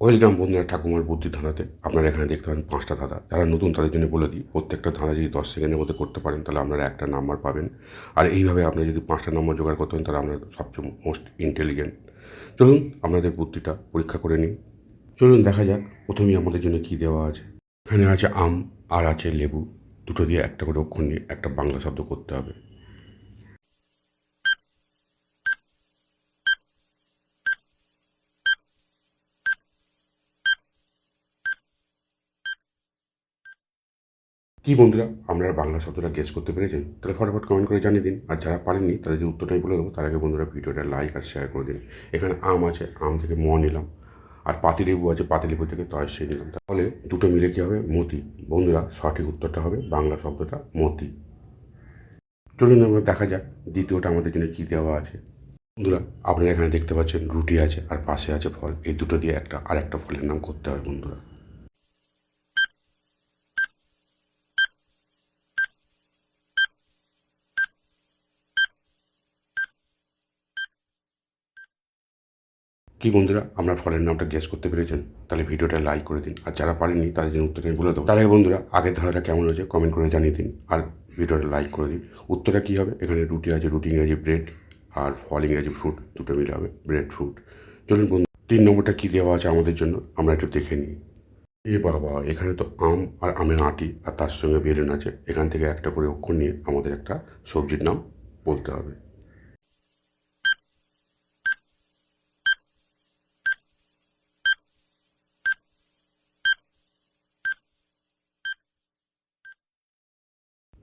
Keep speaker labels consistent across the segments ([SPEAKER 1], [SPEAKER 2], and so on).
[SPEAKER 1] Welcome বন্ধুরা ঠাকুমার বুদ্ধি ধাঁধাতে আপনারা এখানে দেখতে পারেন পাঁচটা ধাঁধা। যারা নতুন তাদের জন্য বলে দিই, প্রত্যেকটা ধাঁধা যদি দশ সেকেন্ডের মধ্যে করতে পারেন, তাহলে আপনারা একটা নাম্বার পাবেন। আর এইভাবে আপনারা যদি পাঁচটা নম্বর জোগাড় করতে পারেন, তাহলে আপনারা সবচেয়ে মোস্ট ইন্টেলিজেন্ট চলুন, আপনাদের বুদ্ধিটা পরীক্ষা করে নিন চলুন, দেখা যাক প্রথমেই আমাদের জন্য কী দেওয়া আছে। এখানে আছে আম, আর আছে লেবু। দুটো দিয়ে একটা করে অক্ষর নিয়ে একটা বাংলা শব্দ করতে হবে। কি বন্ধুরা আপনারা বাংলা শব্দটা গেস করতে পেরেছেন? তাহলে ফটাফট কমেন্ট করে জানিয়ে দিন। আর যারা পারেননি, তাদের যে উত্তরটাই বলে দেবো, তার আগে বন্ধুরা ভিডিওটা লাইক আর শেয়ার করে দিন। এখানে আম আছে, আম থেকে ম নিলাম। আর পাতিলেবু আছে, পাতিলেবু থেকে তয় তয়সে নিলাম। তাহলে দুটো মিলে কী হবে? মতি। বন্ধুরা, সঠিক উত্তরটা হবে বাংলা শব্দটা মতি। চলুন আমরা দেখা যাক দ্বিতীয়টা আমাদের জন্য কী দেওয়া আছে। বন্ধুরা, আপনারা এখানে দেখতে পাচ্ছেন রুটি আছে আর পাশে আছে ফল। এই দুটো দিয়ে একটা আর একটা ফলের নাম করতে হবে বন্ধুরা। কি বন্ধুরা আমরা ফলের নামটা গেস করতে পেরেছেন? তাহলে ভিডিওটা লাইক করে দিন। আর যারা পারেননি তাদের জন্য উত্তরটা বলে দেবো তার বন্ধুরা, আগের ধারাটা কেমন হয়েছে কমেন্ট করে জানিয়ে দিন। আর ভিডিওটা লাইক করে দিন। উত্তরটা কী হবে? এখানে রুটি আছে, রুটি, ইংরাজি ব্রেড আর ফল, ইংরাজি ফ্রুট দুটো মিলে হবে ব্রেড ফ্রুট চলুন বন্ধু, তিন নম্বরটা কী দেওয়া আছে আমাদের জন্য? আমরা একটু দেখে নিই। এ বাবা, এখানে তো আম আর আমের আটি আর তার সঙ্গে বেলুন আছে। এখান থেকে একটা করে অক্ষর নিয়ে আমাদের একটা সবজির নাম বলতে হবে।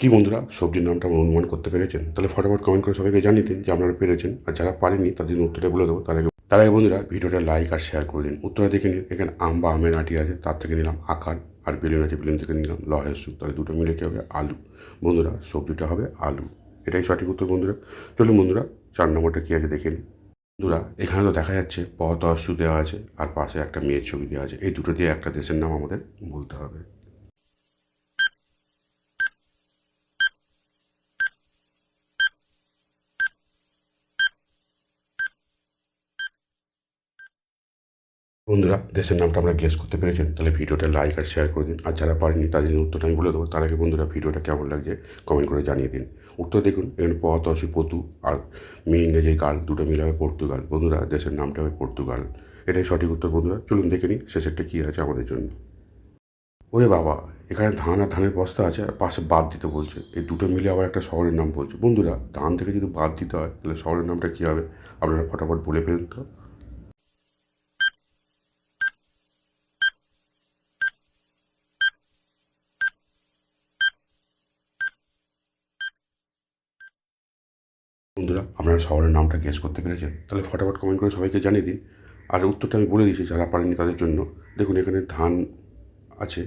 [SPEAKER 1] কি বন্ধুরা, সবজির নামটা আমার অনুমান করতে পেরেছেন? তাহলে ফটাফট কমেন্ট করে সবাইকে জানিয়ে দিন যে আপনারা পেরেছেন, আর যারা পারেনি তাদের জন্য উত্তরটা বলে দেবো। তার আগে তার আগে বন্ধুরা, ভিডিওটা লাইক আর শেয়ার করে দিন। উত্তরটা দেখে নিন, এখানে আম বা আমের আটি আছে, তার থেকে নিলাম আকার, আর বেলুন আছে, বেলুন থেকে নিলাম লহের সুপ তাহলে দুটো মিলে কী হবে? আলু। বন্ধুরা, সবজিটা হবে আলু। এটাই সঠিক উত্তর বন্ধুরা। চলুন বন্ধুরা, চার নম্বরটা কী আছে দেখে নিন বন্ধুরা, এখানে তো দেখা যাচ্ছে পথ অসু দেওয়া আছে, আর পাশে একটা মেয়ের ছবি দেওয়া আছে। এই দুটো দিয়ে একটা দেশের নাম আমাদের বলতে হবে। বন্ধুরা, দেশের নামটা আমরা গেস করতে পেরেছেন, তাহলে ভিডিওটা লাইক আর শেয়ার করে দিন। আর যারা পারেনি তাদের জন্য উত্তরটা আমি বলে দেবো। তার আগে বন্ধুরা, ভিডিওটা কেমন লাগছে কমেন্ট করে জানিয়ে দিন। উত্তর দেখুন, এখানে পথ পতু আর মেয়ে ইংরেজি গাল, দুটো মিলে হবে পর্তুগাল। বন্ধুরা, দেশের নামটা হবে পর্তুগাল। এটাই সঠিক উত্তর বন্ধুরা। চলুন দেখে নিই, শেষেরটা কী আছে আমাদের জন্য। ওরে বাবা, এখানে ধান আর ধানের বস্তা আছে, আর পাশে বাদ দিতে বলছে। এই দুটো মিলে আবার একটা শহরের নাম বলছে। বন্ধুরা, ধান থেকে যদি বাদ দিতে হয়, তাহলে শহরের নামটা কী হবে? আপনারা ফটাফট বলে ফেলুন তো। বন্ধুরা, আপনারা শহরের নামটা গেস করতে পেরেছেন। তাহলে ফটাফট কমেন্ট করে সবাইকে জানিয়ে দিন আর উত্তরটা আমি বলে দিয়েছি, যারা পারেনি তাদের জন্য। দেখুন, এখানে ধান আছে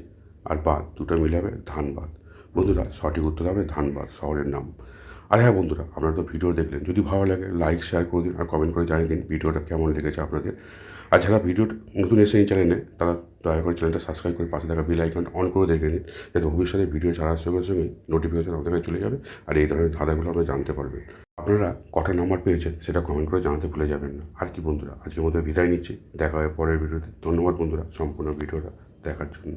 [SPEAKER 1] আর বাদ দুটো মিলে হবে ধানবাদ বন্ধুরা, সঠিক উত্তর হবে ধানবাদ শহরের নাম। আর হ্যাঁ বন্ধুরা, আপনারা তো ভিডিও দেখলেন। যদি ভালো লাগে লাইক শেয়ার করে দিন আর কমেন্ট করে জানিয়ে দিন ভিডিওটা কেমন লেগেছে আপনাদের। আর যারা ভিডিও নতুন এসে এই চ্যানেলে তারা দয়া করে চ্যানেলটা সাবস্ক্রাইব করে পাশে থাকা বেল আইকনটা অন করে দেখে নিন। যাতে ভবিষ্যতে ভিডিও ছাড়ার সঙ্গে সঙ্গে নোটিফিকেশন আমাদের কাছে চলে যাবে। আর এই ধরনের ধাঁধাগুলো আমরা জানতে পারবেন। আপনারা কটা নাম্বার পেয়েছেন সেটা কমেন্ট করে জানাতে ভুলে যাবেন না। আর কি বন্ধুরা আজকে মধ্যে বিদায় নিচ্ছি। দেখা হয় পরের ভিডিওতে ধন্যবাদ বন্ধুরা, সম্পূর্ণ ভিডিওটা দেখার জন্য।